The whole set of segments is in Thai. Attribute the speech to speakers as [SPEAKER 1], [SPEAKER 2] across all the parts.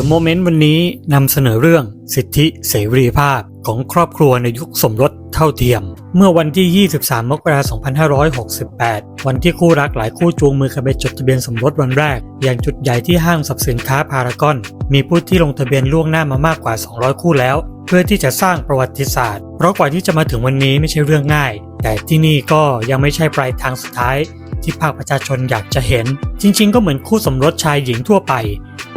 [SPEAKER 1] The Moment วันนี้นำเสนอเรื่องสิทธิเสรีภาพของครอบครัวในยุคสมรสเท่าเทียม เมื่อวันที่ 23 มกราคม 2568 วันที่คู่รักหลายคู่จูงมือกันไปจดทะเบียนสมรสวันแรก อย่างจุดใหญ่ที่ห้างสรรพสินค้าพารากอน มีผู้ที่ลงทะเบียนล่วงหน้ามามากกว่า 200 คู่แล้ว เพื่อที่จะสร้างประวัติศาสตร์ เพราะกว่าที่จะมาถึงวันนี้ไม่ใช่เรื่องง่าย แต่ที่นี่ก็ยังไม่ใช่ปลายทางสุดท้ายที่ภาคประชาชนอยากจะเห็น จริง ๆ ก็เหมือนคู่สมรสชายหญิงทั่วไป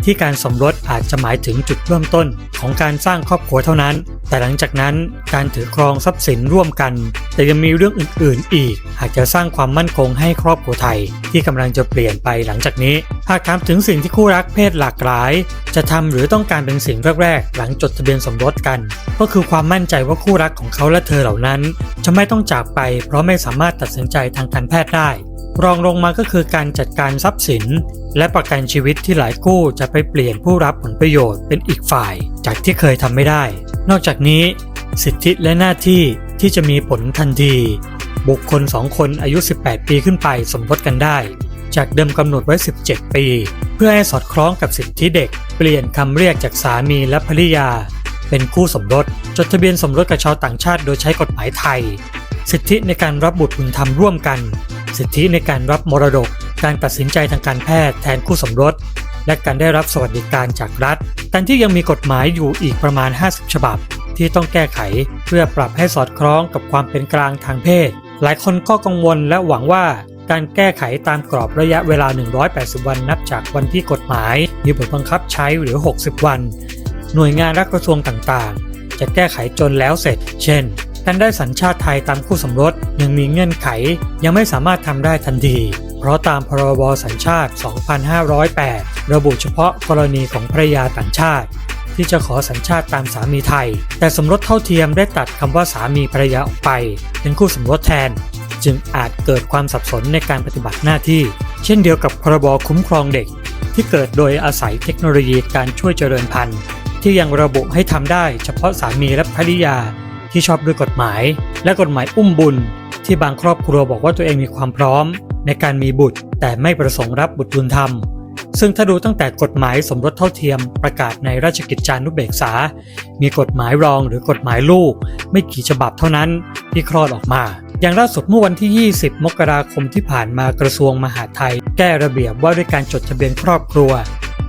[SPEAKER 1] ที่การสมรสอาจจะหมายถึงจุดเริ่มต้นของการสร้างครอบครัวเท่านั้น แต่หลังจากนั้นการถือครองทรัพย์สินร่วมกัน แต่ยังมีเรื่องอื่น ๆ อีกหากจะสร้างความมั่นคงให้ครอบครัวไทย ที่กำลังจะเปลี่ยนไปหลังจากนี้ หากถามถึงสิ่งที่คู่รักเพศหลากหลาย จะทำหรือต้องการเป็นสิ่งแรก ๆ หลังจดทะเบียนสมรสกัน ก็คือความมั่นใจว่าคู่รักของเขาและเธอเหล่านั้น จะไม่ต้องจากไป เพราะไม่สามารถตัดสินใจทางการแพทย์ได้รองลงมาก็คือการจัดการทรัพย์สิน และประกันชีวิตที่หลายคู่จะไปเปลี่ยนผู้รับผลประโยชน์เป็นอีกฝ่ายจากที่เคยทำไม่ได้ นอกจากนี้สิทธิและหน้าที่ที่จะมีผลทันที บุคคล 2 คนอายุ 18 ปีขึ้นไปสมรสกันได้ จากเดิมกำหนดไว้ 17 ปี เพื่อให้สอดคล้องกับสิทธิเด็ก เปลี่ยนคำเรียกจากสามีและภริยา เป็นคู่สมรส จดทะเบียนสมรสกับชาวต่างชาติโดยใช้กฎหมายไทย สิทธิในการรับบุตรบุญธรรมร่วมกัน สิทธิในการรับมรดก การตัดสินใจทางการแพทย์แทนคู่สมรส และการได้รับสวัสดิการจากรัฐแต่ที่ยังมีกฎหมายอยู่อีกประมาณ 50 ฉบับ ที่ต้องแก้ไขเพื่อปรับให้สอดคล้องกับความเป็นกลางทางเพศ หลายคนก็กังวลและหวังว่าการแก้ไขตามกรอบระยะเวลา 180 วันนับจากวันที่กฎหมาย มีผลบังคับใช้หรือ 60 วัน หน่วยงานรัฐกระทรวงต่างๆ จะแก้ไขจนแล้วเสร็จ เช่น การได้สัญชาติไทยตามคู่สมรสยังมีเงื่อนไข ยังไม่สามารถทำได้ทันที เพราะตามพรบสัญชาติ 2508 ระบุเฉพาะกรณีของภรรยาต่างชาติ ที่จะขอสัญชาติตามสามีไทย แต่สมรสเท่าเทียมได้ตัดคำว่าสามีภรรยาออกไป เป็นคู่สมรสแทน จึงอาจเกิดความสับสนในการปฏิบัติหน้าที่ เช่นเดียวกับพรบคุ้มครองเด็ก ที่เกิดโดยอาศัยเทคโนโลยีการช่วยเจริญพันธุ์ ที่ยังระบุให้ทำได้เฉพาะสามีและภริยาที่ชอบด้วยกฎหมาย และกฎหมายอุ้มบุญ ที่บางครอบครัวบอกว่าตัวเองมีความพร้อม ในการมีบุตรแต่ไม่ประสงค์รับบุตรบุญธรรม ซึ่งถ้าดูตั้งแต่กฎหมายสมรสเท่าเทียมประกาศในราชกิจจานุเบกษา มีกฎหมายรองหรือกฎหมายลูก ไม่กี่ฉบับเท่านั้นที่คลอดออกมา อย่างล่าสุดเมื่อวันที่ 20 มกราคมที่ผ่านมากระทรวงมหาดไทย แก้ระเบียบว่าด้วยการจดทะเบียนครอบครัว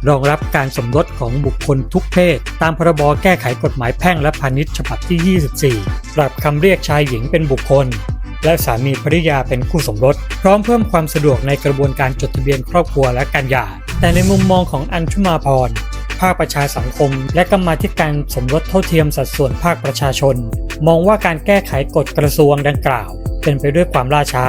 [SPEAKER 1] รองรับการสมรสของบุคคลทุกเพศ ตามพรบแก้ไขกฎหมายแพ่งและพาณิชย์ฉบับที่ 24 ปรับคำเรียกชายหญิงเป็นบุคคล และสามีภริยาเป็นคู่สมรส พร้อมเพิ่มความสะดวกในกระบวนการจดทะเบียนครอบครัวและการหย่า แต่ในมุมมองของอัญชุมาพรภาคประชาสังคม และกรรมาธิการสมรสเท่าเทียมสัดส่วนภาคประชาชน มองว่าการแก้ไขกฎกระทรวงดังกล่าว เป็นไปด้วยความล่าช้า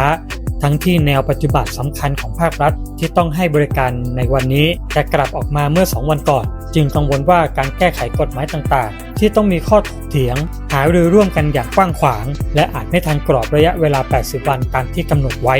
[SPEAKER 1] ทั้งที่แนวปฏิบัติสำคัญของภาครัฐที่ต้องให้บริการในวันนี้แต่กลับออกมาเมื่อ 2 วันก่อน จึงกังวลว่าการแก้ไขกฎหมายต่างๆ ที่ต้องมีข้อถกเถียง หารือร่วมกันอย่างกว้างขวาง และอาจไม่ทันกรอบระยะเวลา 80 วันตามที่กำหนดไว้